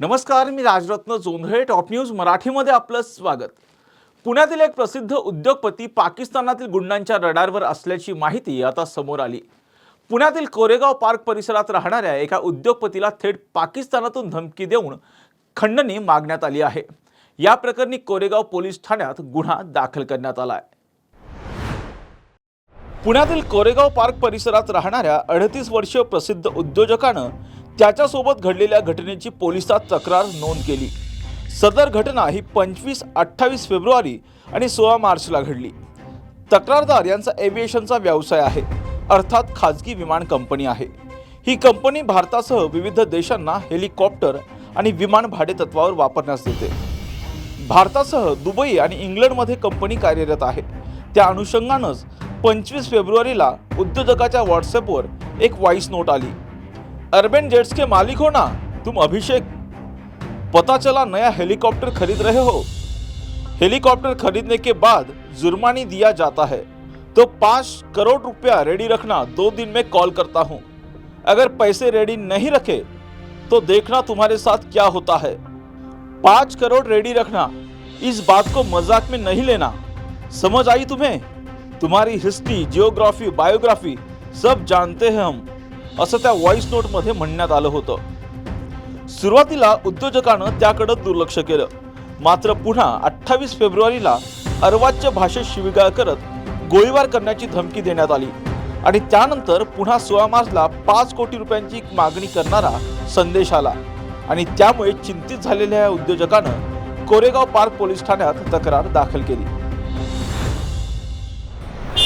नमस्कार मी Rajratna Jondhale top news मराठीमध्ये आपलं स्वागत. पुण्यातील एक प्रसिद्ध उद्योगपती पाकिस्तानातील गुंडांच्या रडारवर असल्याची माहिती आता समोर आली. पुण्यातील कोरेगाव पार्क परिसरात राहणाऱ्या एका उद्योगपतीला थेट पाकिस्तानातून धमकी देऊन खंडणी मागण्यात आली आहे. या प्रकरणी कोरेगाव पोलीस ठाण्यात गुन्हा दाखल करण्यात आला आहे. पुण्यातील कोरेगाव पार्क परिसरात राहणाऱ्या अडतीस वर्षीय प्रसिद्ध उद्योजकानं त्याच्यासोबत घडलेल्या घटनेची पोलिसात तक्रार नोंद केली. सदर घटना ही पंचवीस अठ्ठावीस फेब्रुवारी आणि सोळा मार्चला घडली. तक्रारदार यांचा एव्हिएशनचा व्यवसाय आहे अर्थात खाजगी विमान कंपनी आहे. ही कंपनी भारतासह विविध देशांना हेलिकॉप्टर आणि विमान भाडेतत्वावर वापरण्यास देते. भारतासह दुबई आणि इंग्लंडमध्ये कंपनी कार्यरत आहे. त्या अनुषंगानंच पंचवीस फेब्रुवारीला उद्योजकाच्या व्हॉट्सॲपवर एक व्हॉइस नोट आली. अर्बन जेट्स के मालिक हो ना, तुम अभिषेक, पता चला नया हेलीकॉप्टर खरीद रहे हो। हेलीकॉप्टर खरीदने के बाद जुर्मानी दिया जाता है। तो पाँच करोड़ रुपया रेडी रखना दो दिन में कॉल करता हूँ। अगर पैसे रेडी नहीं रखे तो देखना तुम्हारे साथ क्या होता है। पाँच करोड़ रेडी रखना, इस बात को मज़ाक में नहीं लेना। समझ आई तुम्हें? तुम्हारी हिस्ट्री, जियोग्राफी, बायोग्राफी, सब जानते हैं हम। असं त्या व्हॉइस नोटमध्ये म्हणण्यात आलं होतं. सुरुवातीला उद्योजकानं त्याकडे दुर्लक्ष केलं. मात्र पुन्हा अठ्ठावीस फेब्रुवारीला अर्वाच्य भाषेत शिवीगाळ करत गोळीबार करण्याची धमकी देण्यात आली. आणि त्यानंतर पुन्हा सोळा मार्चला पाच कोटी रुपयांची मागणी करणारा संदेश आला. आणि त्यामुळे चिंतित झालेल्या या उद्योजकानं कोरेगाव पार्क पोलीस ठाण्यात तक्रार दाखल केली.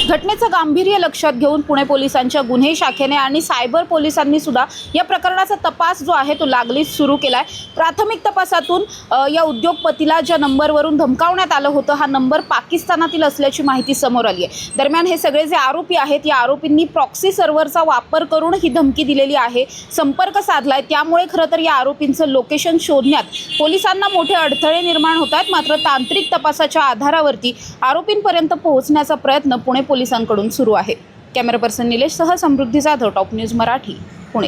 घटनेचं गांभीर्य लक्षात घेऊन पुणे पोलिसांच्या गुन्हे शाखेने आणि सायबर पोलिसांनी सुद्धा या प्रकरणाचा तपास जो आहे तो लागलीच सुरू केला आहे प्राथमिक तपासातून या उद्योगपतीला ज्या नंबरवरून धमकावण्यात आलं होतं हा नंबर पाकिस्तानातील असल्याची माहिती समोर आली आहे. दरम्यान हे सगळे जे आरोपी आहेत या आरोपींनी प्रॉक्सी सर्व्हरचा वापर करून ही धमकी दिलेली आहे संपर्क साधला आहे त्यामुळे खरं तर या आरोपींचं लोकेशन शोधण्यात पोलिसांना मोठे अडथळे निर्माण होत आहेत मात्र तांत्रिक तपासाच्या आधारावरती आरोपींपर्यंत पोहोचण्याचा प्रयत्न पुणे पोलिसांकडून सुरू आहे. कॅमेरा पर्सन निलेश सह समृद्धी जाधव टॉप न्यूज मराठी पुणे.